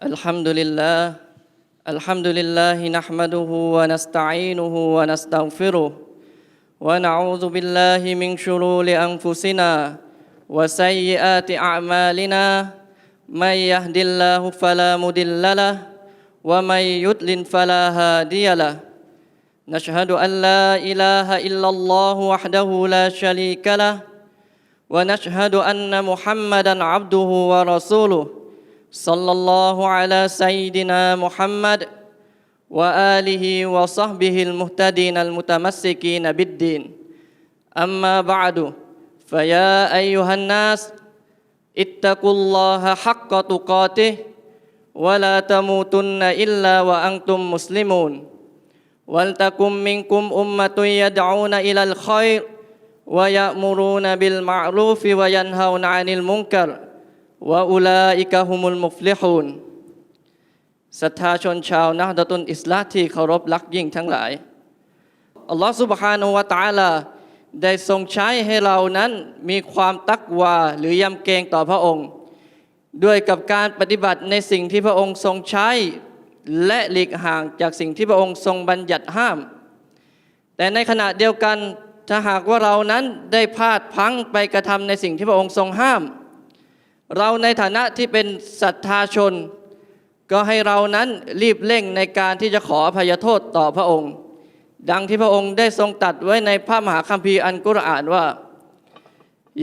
الحمد لله. الحمد لله نحمده ونستعينه ونستغفره. ونعوذ بالله من شرور أنفسنا وسيئات أعمالنا. من يهد الله فلا مضل له ومن يضلل فلا هادي له. نشهد أن لا إله إلا الله وحده لا شريك له. ونشهد أن محمدا عبده ورسوله. صلى الله على سيدنا محمد وآله وصحبه المهتدين المتمسكين بالدين. أما بعد فيا أيها الناس اتقوا الله حق تقاته ولا تموتن إلا وأنتم مسلمون. ولتكن منكم أمة يدعون إلى الخير ويأمرون بالمعروف وينهون عن المنكر. วาอุลาอิกะฮุมุลมุฟลิฮูนศรัทธาชนชาวนะดตุนอิสลามที่เคารพรักยิ่งทั้งหลาย อัลลอฮฺสุบฮานุวะตาลาได้ทรงใช้ให้เรานั้นมีความตักวาหรือยำเกรงต่อพระองค์ ด้วยกับการปฏิบัติในสิ่งที่พระองค์ทรงใช้และหลีกห่างจากสิ่งที่พระองค์ทรงบัญญัติห้าม แต่ในขณะเดียวกันถ้าหากว่าเรานั้นได้พลาดพังไปกระทำในสิ่งที่พระองค์ทรงห้าม เราในฐานะที่เป็นศรัทธาชน ก็ให้เรานั้นรีบเร่งในการที่จะขออภัยโทษต่อพระองค์ ดังที่พระองค์ได้ทรงตัดไว้ในพระมหาคัมภีร์อันกุรอานว่า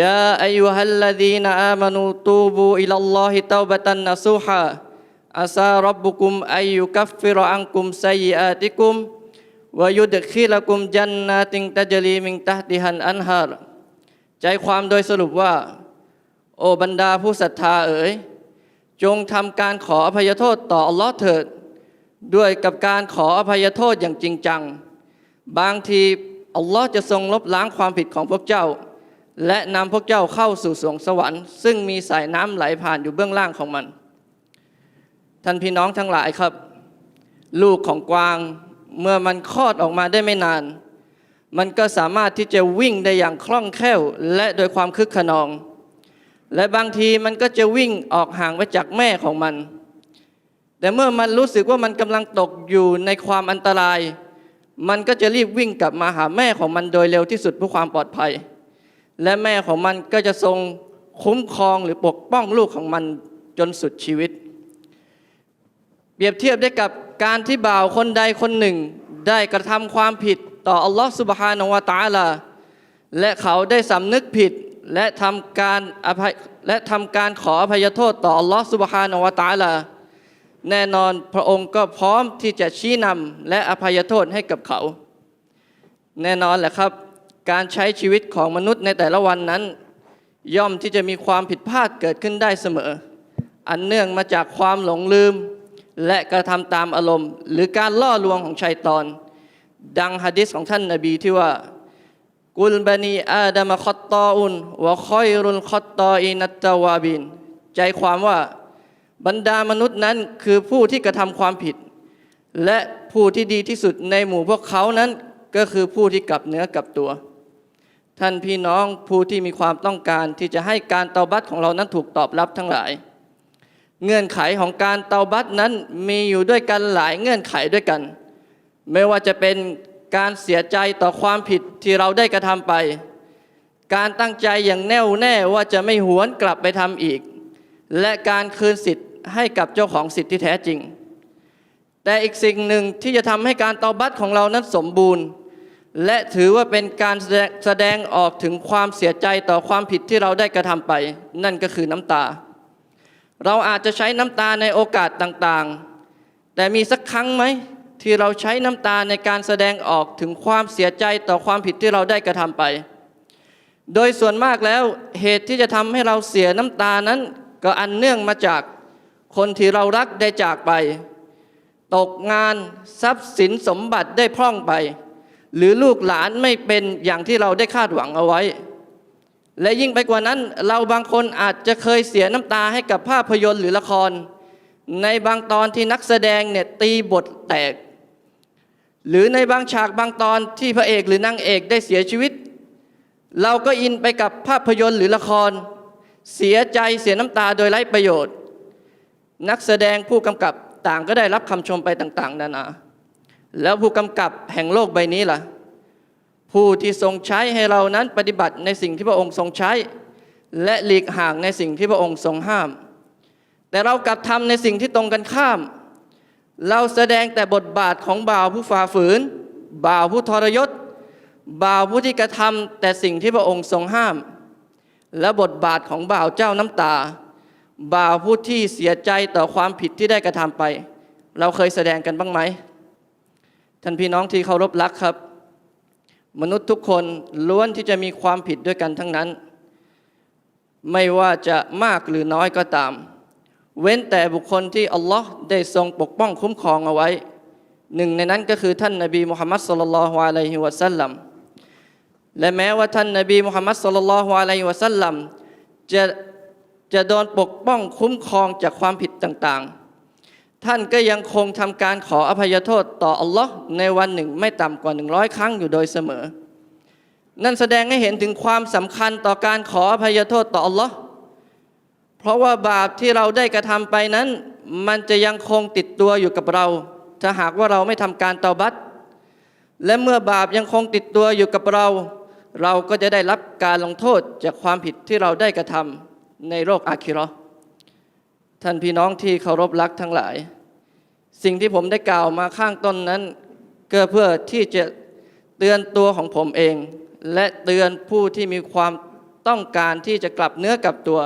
ยาอายุฮัลลดีนอามานูตูบูอิลลอฮิตาบตันนซูฮาอาซารับบุกุมอายุกัฟฟิรอังกุมไซยอาติกุมวายุดคิลกุมจันนาติงตะจลีมิงตะติฮันอันฮารใจความโดยสรุปว่า โอบรรดาผู้ศรัทธาเอ๋ย จงทำการขออภัยโทษต่ออัลลอฮ์เถิด ด้วยกับการขออภัยโทษอย่างจริงจัง บางทีอัลลอฮ์จะทรงลบล้างความผิดของพวกเจ้า และนำพวกเจ้าเข้าสู่สวงสวรรค์ ซึ่งมีสายน้ำไหลผ่านอยู่เบื้องล่างของมัน ท่านพี่น้องทั้งหลายครับ ลูกของกวางเมื่อมันคลอดออกมาได้ไม่นาน มันก็สามารถที่จะวิ่งได้อย่างคล่องแคล่ว และโดยความคึกขนอง และบางทีมันก็จะวิ่งออกห่างไปจากแม่ของมัน แต่เมื่อมันรู้สึกว่ามันกำลังตกอยู่ในความอันตราย มันก็จะรีบวิ่งกลับมาหาแม่ของมันโดยเร็วที่สุดเพื่อความปลอดภัย และแม่ของมันก็จะทรงคุ้มครองหรือปกป้องลูกของมันจนสุดชีวิต เปรียบเทียบได้กับการที่บ่าวคนใดคนหนึ่ง ได้กระทำความผิดต่ออัลลอฮฺสุบฮานาวะตาลาและเขาได้สำนึกผิด และทำการอภัยและทำการขออภัยโทษต่ออัลลอฮฺสุบฮานาวะตาลา แน่นอนพระองค์ก็พร้อมที่จะชี้นำและอภัยโทษให้กับเขา แน่นอนแหละครับ การใช้ชีวิตของมนุษย์ในแต่ละวันนั้น ย่อมที่จะมีความผิดพลาดเกิดขึ้นได้เสมอ อันเนื่องมาจากความหลงลืม และกระทำตามอารมณ์ หรือการล่อลวงของชัยตอน ดังฮะดิษของท่านนาบีที่ว่า กุลบานีอาดามะคอตตออุนวะคอยรุลคอตตออินัตตาวาบิน ใจความว่าบรรดามนุษย์นั้นคือผู้ที่กระทำความผิด และผู้ที่ดีที่สุดในหมู่พวกเขานั้นก็คือผู้ที่กลับเนื้อกลับตัว ท่านพี่น้องผู้ที่มีความต้องการที่จะให้การเตาบัตของเรานั้นถูกตอบรับทั้งหลาย เงื่อนไขของการเตาบัตนั้นมีอยู่ด้วยกันหลายเงื่อนไขด้วยกัน ไม่ว่าจะเป็น การเสียใจต่อความผิดที่เราได้กระทำไป การตั้งใจอย่างแน่วแน่ว่าจะไม่หวนกลับไปทำอีก และการคืนสิทธิ์ให้กับเจ้าของสิทธิ์ที่แท้จริง แต่อีกสิ่งหนึ่งที่จะทำให้การตอบัตของเรานั้นสมบูรณ์ และถือว่าเป็นการแสดงแสดงออกถึงความเสียใจต่อความผิดที่เราได้กระทำไป นั่นก็คือน้ำตา เราอาจจะใช้น้ำตาในโอกาสต่างๆ แต่มีสักครั้งไหม ที่เราใช้น้ำตาในการแสดงออกถึงความเสียใจต่อความผิดที่เราได้กระทำไป โดยส่วนมากแล้วเหตุที่จะทำให้เราเสียน้ำตานั้น ก็อันเนื่องมาจากคนที่เรารักได้จากไป ตกงานทรัพย์สินสมบัติได้พร่องไป หรือลูกหลานไม่เป็นอย่างที่เราได้คาดหวังเอาไว้ และยิ่งไปกว่านั้นเราบางคนอาจจะเคยเสียน้ำตาให้กับภาพยนตร์หรือละคร ในบางตอนที่นักแสดงเนี่ยตีบทแตก หรือในบางฉากบางตอนที่พระเอกหรือนางเอกได้เสียชีวิต เราก็อินไปกับภาพยนตร์หรือละคร เสียใจเสียน้ำตาโดยไร้ประโยชน์ นักแสดงผู้กำกับต่างก็ได้รับคำชมไปต่าง ๆ นานา แล้วผู้กำกับแห่งโลกใบนี้ล่ะ ผู้ที่ทรงใช้ให้เรานั้นปฏิบัติในสิ่งที่พระองค์ทรงใช้ และหลีกห่างในสิ่งที่พระองค์ทรงห้าม แต่เรากลับทำในสิ่งที่ตรงกันข้าม เราแสดงแต่บทบาทของบ่าวผู้ฝ่าฝืน บ่าวผู้ทรยศ บ่าวผู้ที่กระทำแต่สิ่งที่พระองค์ทรงห้าม และบทบาทของบ่าวเจ้าน้ำตา บ่าวผู้ที่เสียใจต่อความผิดที่ได้กระทำไป เราเคยแสดงกันบ้างไหมท่านพี่น้องที่เคารพรักครับ มนุษย์ทุกคนล้วนที่จะมีความผิดด้วยกันทั้งนั้น ไม่ว่าจะมากหรือน้อยก็ตาม เว้นแต่บุคคลที่อัลลอฮ์ได้ทรงปกป้องคุ้มครองเอาไว้ หนึ่งในนั้นก็คือท่านนบีมุฮัมมัดสุลลัลฮุอะลัยฮิวะสัลลัมและแม้ว่าท่านนบีมุฮัมมัดสุลลัลฮุอะลัยฮิวะสัลลัมจะจะโดนปกป้องคุ้มครองจากความผิดต่างๆ ท่านก็ยังคงทำการขออภัยโทษต่ออัลลอฮ์ในวันหนึ่งไม่ต่ำกว่าหนึ่งร้อยครั้งอยู่โดยเสมอ นั่นแสดงให้เห็นถึงความสำคัญต่อการขออภัยโทษต่ออัลลอฮ์ เพราะว่าบาปที่เราได้กระทำไปนั้น มันจะยังคงติดตัวอยู่กับเรา ถ้าหากว่าเราไม่ทำการเตาบัตและเมื่อบาปยังคงติดตัวอยู่กับเรา เราก็จะได้รับการลงโทษจากความผิดที่เราได้กระทำในโลกอาคิราะห์ท่านพี่น้องที่เคารพรักทั้งหลาย สิ่งที่ผมได้กล่าวมาข้างต้นนั้นก็เพื่อที่จะเตือนตัวของผมเอง และเตือนผู้ที่มีความต้องการที่จะกลับเนื้อกลับตัว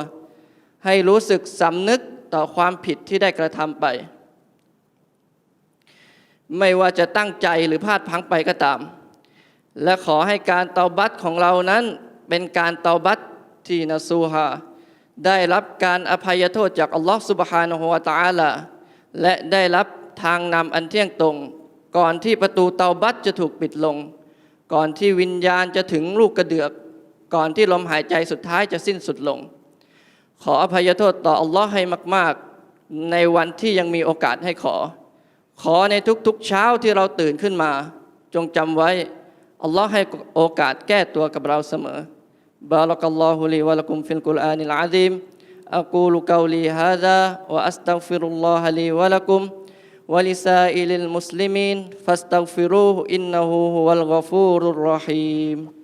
ให้รู้สึกสำนึกต่อความผิดที่ได้กระทำไป ไม่ว่าจะตั้งใจหรือพลาดพังไปก็ตาม และขอให้การเตาบัตของเรานั้นเป็นการเตาบัตที่นาซูฮาได้รับการอภัยโทษจากอัลลอฮฺสุบฮานะฮูวตาลาและได้รับทางนำอันเที่ยงตรง ก่อนที่ประตูเตาบัตจะถูกปิดลง ก่อนที่วิญญาณจะถึงลูกกระเดือก ก่อนที่ลมหายใจสุดท้ายจะสิ้นสุดลง ขออภัยโทษต่ออัลลอฮ์ให้มาก ๆ ในวันที่ยังมีโอกาสให้ขอ ขอในทุกๆเช้าที่เราตื่นขึ้นมา จงจำไว้อัลลอฮ์ให้โอกาสแก้ตัวกับเราเสมอบารักัลลอฮุลีวะลักุมฟิลกุลอานิลอาซิมอักูลุกาลีฮาซาวะอัสตัฟิรุลลอฮะลีวะลักุมวะลิซาอิลิลมุสลิมินฟัสตัฟิรูอินนะฮูฮุวลกฟูรุรรหีม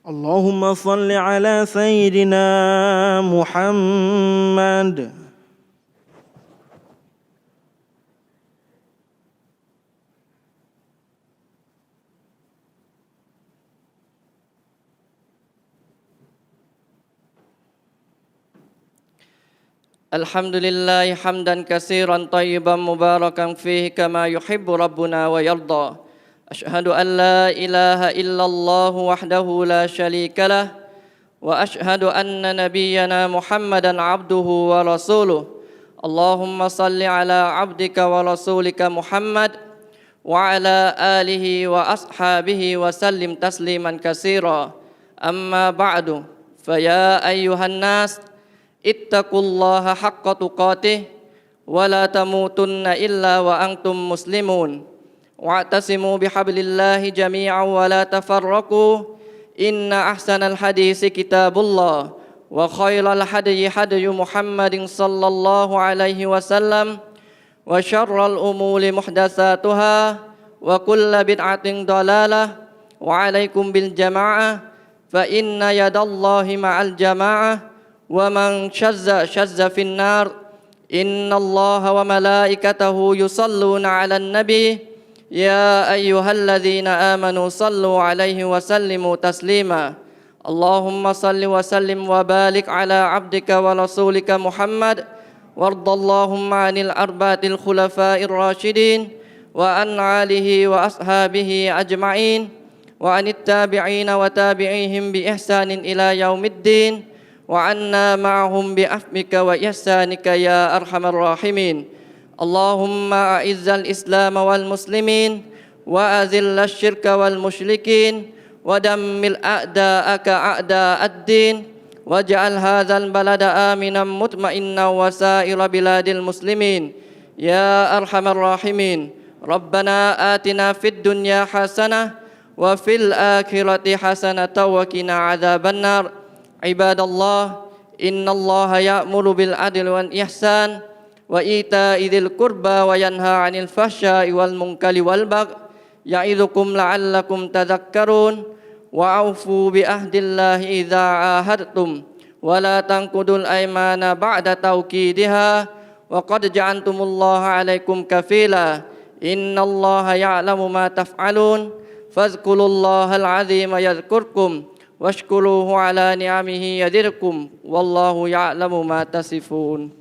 اللهم صل على سيدنا محمد. الحمد لله حمدا كثيرا طيبا مباركا فيه كما يحب ربنا ويرضى أشهد أن لا إله إلا الله وحده لا شريك له وأشهد أن نبينا محمدا عبده ورسوله. اللهم صل على عبدك ورسولك محمد وعلى آله وأصحابه وسلم تسليما كثيرا. أما بعد فيا أيها الناس اتقوا الله حق تقاته ولا تموتن إلا وأنتم مسلمون. واعتصموا بحبل الله جميعا ولا تفرقوا. إن أحسن الحديث كتاب الله وخير الحدي حدي محمد صلى الله عليه وسلم وشر الأمور محدثاتها وكل بدعة ضلالة. وعليكم بالجماعة فإن يد الله مع الجماعة. ومن شذ شذ في النار إن الله وملائكته يصلون على النبي. يا أيها الذين آمنوا صلوا عليه وسلموا تسليما. اللهم صل وسلم وبارك على عبدك ورسولك محمد. وارض اللهم عن الأربعة الخلفاء الراشدين وعن آله وأصحابه أجمعين وعن التابعين وتابعيهم بإحسان إلى يوم الدين. وعنا معهم بعفوك وإحسانك يا أرحم الراحمين. اللهم أعز الإسلام والمسلمين وأذل الشرك والمشركين ودمر أعداءك أعداء الدين واجعل هذا البلد آمنا مطمئنا وسائر بلاد المسلمين. يا أرحم الراحمين. ربنا آتنا في الدنيا حسنة وفي الآخرة حسنة وقنا عذاب النار. عباد الله إن الله يأمر بالعدل والإحسان وإيتاء ذي القربى وينهى عن الفحشاء والمنكر والبغي يعظكم لعلكم تذكرون وأوفوا بعهد الله إذا عاهدتم ولا تنقضوا الأيمان بعد توكيدها وقد جعلتم الله عليكم كفيلا إن الله يعلم ما تفعلون فاذكروا الله العظيم يذكركم واشكروه على نعمه يزدكم والله يعلم ما تصفون